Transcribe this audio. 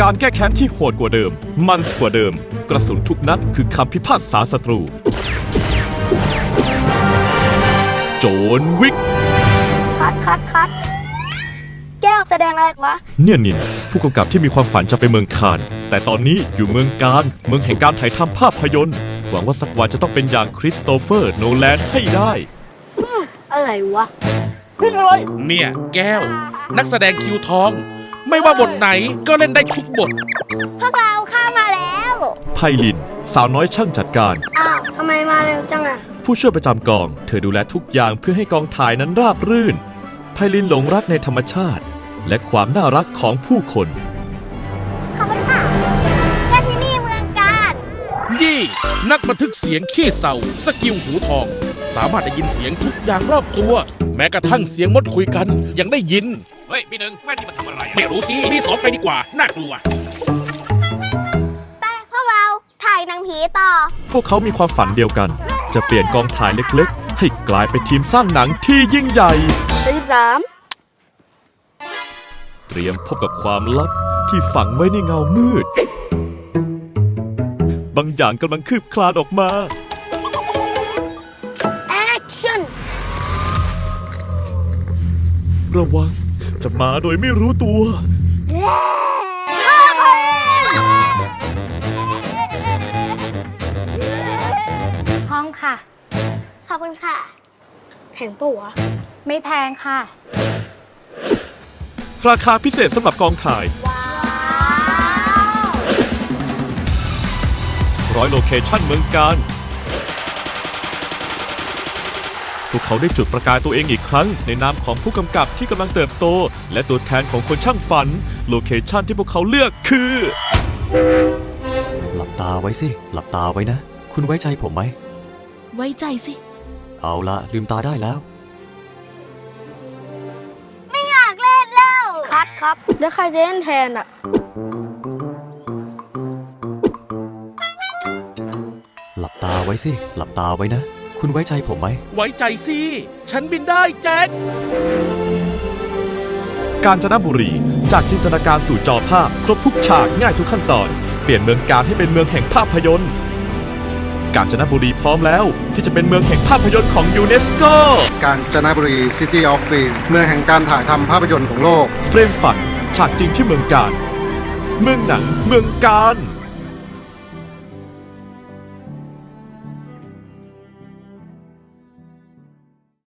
การแก้แค้นที่โหดกว่าเดิม มันกว่าเดิม กระสุนทุกนัดคือคำพิพากษาศัตรู โจนวิก คัดคัดคัดแก้วแสดงอะไรวะ เนี่ยนินผู้กำกับที่มีความฝันจะไปเมืองคาน แต่ตอนนี้อยู่เมืองการ เมืองแห่งการถ่ายทำภาพยนตร์ หวังว่าสักวันจะต้องเป็นอย่างคริสโตเฟอร์โนแลนให้ได้ อะไรวะเนี่ยแก้ว นักแสดงคิวทอง ไม่ว่าบทไหนก็เล่นได้ทุกบท พวกเราข้ามาแล้วไพลิน สาวน้อยช่างจัดการ อ้าวทำไมมาเร็วจังอะผู้ช่วยประจำกอง เธอดูแลทุกอย่างเพื่อให้กองถ่ายนั้นราบรื่น ไพลินหลงรักในธรรมชาติ และความน่ารักของผู้คน ขอบคุณค่ะแค่ที่นี่เมืองการยี่ นักบันทึกเสียงขี้เศร้าสกิลหูทอง สามารถได้ยินเสียงทุกอย่างรอบตัว แม้กระทั่งเสียงมดคุยกันยังได้ยิน เฮ้ยพี่หนึ่งแม่นนี่มันทำอะไรไม่รู้สิพี่สอนไปดีกว่า น่ากลัว ไปพวกเราถ่ายหนังผีต่อ พวกเขามีความฝันเดียวกัน จะเปลี่ยนกองถ่ายเล็กๆ ให้กลายเป็นทีมสร้างหนังที่ยิ่งใหญ่สิบสามเตรียมพบกับความลับที่ฝังไว้ในเงามืด บางอย่างกำลังคืบคลานออกมา แอคชั่น ระวัง จะมาโดยไม่รู้ตัว ห้องค่ะ ขอบคุณค่ะ แพงปะวะ ไม่แพงค่ะ ราคาพิเศษสำหรับกองถ่าย ว้าวร้อยโลเคชั่นเมืองการ พวกเขาได้จุดประกายตัวเองอีกครั้ง ในนามของผู้กำกับที่กำลังเติบโต และตัวแทนของคนช่างฝัน โลเคชั่นที่พวกเขาเลือกคือ หลับตาไว้สิ หลับตาไว้นะ คุณไว้ใจผมไหม ไว้ใจสิ เอาละลืมตาได้แล้ว ไม่อยากเล่นแล้ว คัดครับ แล้วใครจะเล่นแทนอะหลับตาไว้สิ หลับตาไว้นะ คุณไว้ใจผมไหม ไว้ใจสิ ฉันบินได้แจ็ค กาญจนบุรี จากจินตนาการสู่จอภาพ ครบทุกฉากง่ายทุกขั้นตอน เปลี่ยนเมืองการให้เป็นเมืองแห่งภาพยนตร์ กาญจนบุรีพร้อมแล้วที่จะเป็นเมืองแห่งภาพยนตร์ของยูเนสโกกาญจนบุรี City of Film เมืองแห่งการถ่ายทำภาพยนตร์ของโลก เฟรมฝันฉากจริงที่เมืองการ เมืองหนังเมืองการ